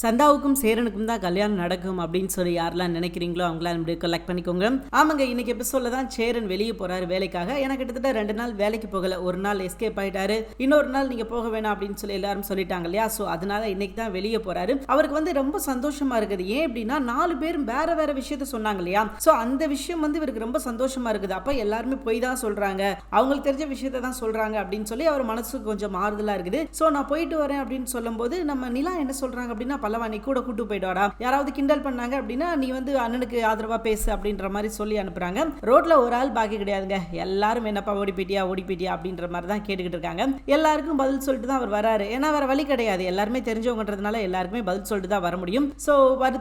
சந்தாவுக்கும் சேரனுக்கும் தான் கல்யாணம் நடக்கும் அப்படின்னு சொல்லி யாரெல்லாம் நினைக்கிறீங்களோ அவங்களாம் இப்படி கலெக்ட் பண்ணிக்கோங்க. ஆமாங்க இன்னைக்கு எபிசோட்ல தான் சேரன் வெளியே போறாரு வேலைக்காக. எனக்கு கிட்டத்தட்ட ரெண்டு நாள் வேலைக்கு போகல. ஒரு நாள் எஸ்கேப் ஆயிட்டாரு. இன்னொரு நாள் நீங்க போக வேணாம் அப்படின்னு சொல்லி எல்லாரும் சொல்லிட்டாங்க இல்லையா? ஸோ அதனால இன்னைக்கு தான் வெளியே போறாரு. அவருக்கு வந்து ரொம்ப சந்தோஷமா இருக்குது. ஏன் அப்படின்னா நாலு பேரும் வேற வேற விஷயத்த சொன்னாங்க இல்லையா? ஸோ அந்த விஷயம் வந்து இவருக்கு ரொம்ப சந்தோஷமா இருக்குது. அப்ப எல்லாருமே போய் தான் சொல்றாங்க. அவங்களுக்கு தெரிஞ்ச விஷயத்த தான் சொல்றாங்க அப்படின்னு சொல்லி அவர் மனசுக்கு கொஞ்சம் மாறுதலா இருக்குது. ஸோ நான் போயிட்டு வரேன் அப்படின்னு சொல்லும்போது நம்ம நிலா என்ன சொல்றாங்க அப்படின்னா பல்லவா நீ கூட கூட்டு போயிடுவாடா. யாராவது கிண்டல் பண்ணாங்க அப்படின்னா நீ வந்து அண்ணனுக்கு ஆதரவா பேசு அப்படின்ற மாதிரி சொல்லி அனுப்புறாங்க. ரோட்ல ஒரு ஆள் பாக்கி கிடையாதுங்க. எல்லாரும் என்னப்பா ஓடி போயிட்டியா ஓடி போயிட்டியா அப்படின்ற மாதிரி தான் கேட்டுக்கிட்டு இருக்காங்க. எல்லாருக்கும் பதில் சொல்லிட்டு தான் அவர் வராரு. ஏன்னா வேற வழி கிடையாது. எல்லாருமே தெரிஞ்சவங்கன்றதுனால எல்லாருக்குமே பதில் சொல்லிட்டு தான் வர முடியும். ஸோ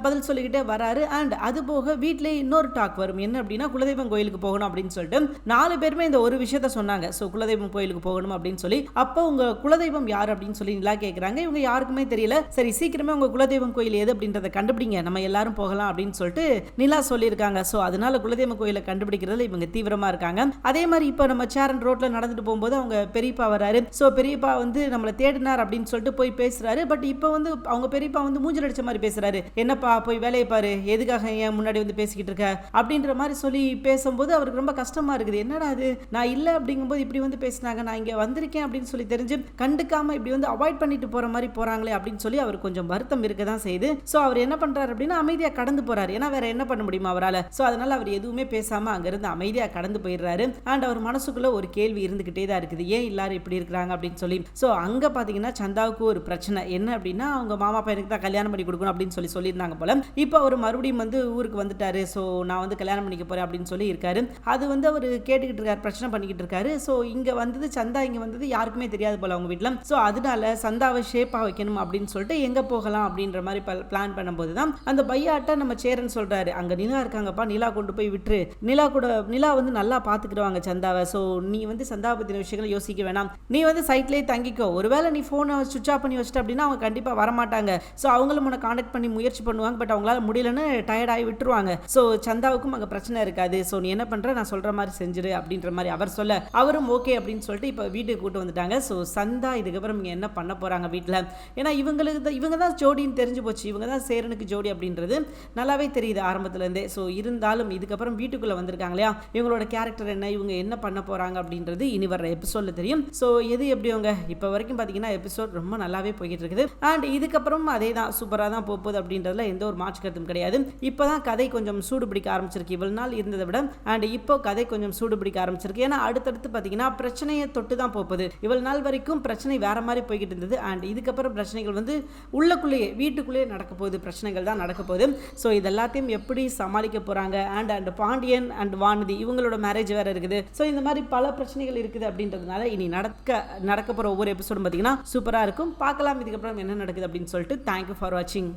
பதில் சொல்லிக்கிட்டே வராரு. அண்ட் அது போக வீட்லயே இன்னொரு டாக் வரும். என்ன அப்படின்னா குலதெய்வம் கோயிலுக்கு போகணும் அப்படின்னு சொல்லிட்டு நாலு பேருமே இந்த ஒரு விஷயத்த சொன்னாங்க. ஸோ குலதெய்வம் கோயிலுக்கு போகணும் அப்படின்னு சொல்லி. அப்போ உங்க குலதெய்வம் யார் அப்படின்னு சொல்லி நிலா கேட்குறாங்க இவங்க யாருக்குமே தெரியல. சரி சீக்கிரமே உங்க குலதெய்வம் கோயில் எது அப்படின்றத கண்டுபிடிங்க. நம்ம எல்லாரும் போகலாம் அப்படின்னு சொல்லிட்டு நிலா சொல்லியிருக்காங்க. ஸோ அதனால குலதெய்வம் கோயிலை கண்டுபிடிக்கிறதுல இவங்க தீவிரமாக இருக்காங்க. அதே மாதிரி இப்போ நம்ம சேரன் ரோட்டில் நடந்துட்டு போகும்போது அவங்க பெரியப்பா வராரு. ஸோ பெரியப்பா வந்து நம்மளை தேடினார் அப்படின்னு சொல்லிட்டு போய் பேசுறாரு. பட் இப்போ வந்து அவங்க பெரியப்பா வந்து மூஞ்சல் அடிச்ச மாதிரி பேசுறாரு. என்னப்பா போய் வேலையை பாரு. எதுக்காக ஏன் முன்னாடி வந்து பேசிக்கிட்டு இருக்க? அப்படின்ற மாதிரி சொல்லி பேசும்போது அவருக்கு ரொம்ப கஷ்டமா இருக்குது. என்னடா அது நான் இல்லை. அப்படிங்கும்போது இப்படி வந்து பேசினாங்க. நான் இங்கே வந்திருக்கேன் அப்படின்னு சொல்லி தெரிஞ்சு கண்டுக்காம இப்படி வந்து அவாய்ட் பண்ணிட்டு போற மாதிரி போறாங்களே அப்படின்னு சொல்லி அவர் கொஞ்சம் வருத்தம் இருக்க தான் செய்யுது. ஸோ அவர் என்ன பண்ணுறாரு அப்படின்னா அமைதியாக கடந்து போகிறார் ஏன்னா வேற என்ன பண்ண முடியுமா அவரால்? ஸோ அதனால் அவர் எதுவுமே பேசாமல் அங்கேருந்து அமைதியாக கடந்து போயிடுறாரு. அண்ட் அவர் மனசுக்குள்ளே ஒரு கேள்வி இருந்துக்கிட்டே தான் இருக்குது. ஏன் எல்லாரும் இப்படி இருக்கிறாங்க அப்படின்னு சொல்லி. ஸோ அங்கே பார்த்தீங்கன்னா சந்தாவுக்கு ஒரு பிரச்சனை. என்ன அப்படின்னா அவங்க மாமா பையனுக்கு தான் கல்யாணம் பண்ணி கொடுக்கணும் அப்படின்னு சொல்லி சொல்லியிருந்தாங்க போல. இப்போ அவர் மறுபடியும் வந்து ஊருக்கு வந்துட்டாரு. ஸோ நான் வந்து கல்யாணம் பண்ணிக்க போகிறேன் அப்படின்னு சொல்லி இருக்காரு. அது வந்து அவர் கேட்டுக்கிட்டு இருக்காரு பிரச்சனை பண்ணிக்கிட்டு இருக்காரு. ஸோ இங்கே வந்தது சந்தா இங்கே வந்தது யாருக்குமே தெரியாது போல அவங்க வீட்டில் ஸோ அதனால சந்தாவை ஷேப்பாக வைக்கணும் அப்படின்னு சொல்லிட்டு எங்கே போகலாம் அப்படின்ற மாதிரி பிளான் பண்ணும்போது தான் அந்த பையாட்ட நம்ம சேரன் சொல்கிறாரு அங்கே நிலா இருக்காங்கப்பா நிலா கொண்டு போய் விட்டுரு. நிலா கூட நிலா வந்து நல்லா பார்த்துக்கிடுவாங்க சந்தாவை. ஸோ நீ வந்து சந்தாவை பத்தின விஷயங்களை யோசிக்க வேணாம். நீ வந்து சைட்லேயே தங்கிக்கோ. ஒருவேளை நீ ஃபோனை சுவிச் ஆஃப் பண்ணி வச்சிட்ட அப்படின்னா அவங்க கண்டிப்பாக வரமாட்டாங்க. ஸோ அவங்களும் உன்னை காண்டாக்ட் பண்ணி முயற்சி பண்ணுவாங்க. பட் அவங்களால முடியலன்னு டயர்டாகி விட்டுருவாங்க. ஸோ சந்தாவுக்கும் அங்கே பிரச்சனை இருக்காது. ஸோ நீ என்ன பண்ணுற நான் சொல்கிற மாதிரி செஞ்சிரு அப்படின்ற மாதிரி அவர் சொல்ல அவரும் ஓகே அப்படின்னு சொல்லிட்டு இப்போ வீட்டுக்கு கூட்டு வந்துட்டாங்க. ஸோ சந்தா இதுக்கப்புறம் இங்கே என்ன பண்ண போகிறாங்க வீட்டில் ஏன்னா இவங்களுக்கு தான் இவங்க தான் ஜோடி ஜோடின்னு தெரிஞ்சு போச்சு இவங்க தான் சேரனுக்கு ஜோடி அப்படின்றது நல்லாவே தெரியுது ஆரம்பத்துலேருந்தே. ஸோ இருந்தாலும் இதுக்கப்புறம் வீட்டுக்குள்ளே வந்திருக்காங்க இல்லையா இவங்களோட கேரக்டர் என்ன? இவங்க என்ன பண்ண போகிறாங்க அப்படின்றது இனி வர எபிசோடில் தெரியும். ஸோ எது எப்படி அவங்க இப்போ வரைக்கும் பார்த்தீங்கன்னா எபிசோட் ரொம்ப நல்லாவே போய்கிட்டு இருக்குது அண்ட் இதுக்கப்புறம் அதே தான் சூப்பராக தான் போகுது அப்படின்றதுல எந்த ஒரு மாற்று கருத்தும் கிடையாது. இப்போ தான் கதை கொஞ்சம் சூடு பிடிக்க ஆரம்பிச்சிருக்கு. இவ்வளவு நாள் இருந்ததை விட. அண்ட் இப்போ கதை கொஞ்சம் சூடு பிடிக்க ஆரம்பிச்சிருக்கு. ஏன்னா அடுத்தடுத்து பார்த்தீங்கன்னா பிரச்சனையை தொட்டு தான் போகுது இவ்வளவு நாள் வரைக்கும் பிரச்சனை வேற மாதிரி போய்கிட்டு இருந்தது. அண்ட் இதுக்கப்புறம் பிரச்சனைகள் வந்து உள்ளக்குள்ளேயே வீட்டுக்குள்ளேயே நடக்க போகுது பிரச்சனைகள் தான் நடக்க போகுது. ஸோ இது எல்லாத்தையும் எப்படி சமாளிக்க போகிறாங்க and and Pandian and Vanathi இவங்களோட மேரேஜ் வேறு இருக்குது. ஸோ இந்த மாதிரி பல பிரச்சனைகள் இருக்குது அப்படின்றதுனால இனி நடக்க நடக்க போகிற ஒவ்வொரு எபிசோடும் பார்த்தீங்கன்னா சூப்பராக இருக்கும். பார்க்கலாம் இதுக்கப்புறம் என்ன நடக்குது அப்படின்னு சொல்லிட்டு தேங்க்யூ ஃபார் வாட்சிங்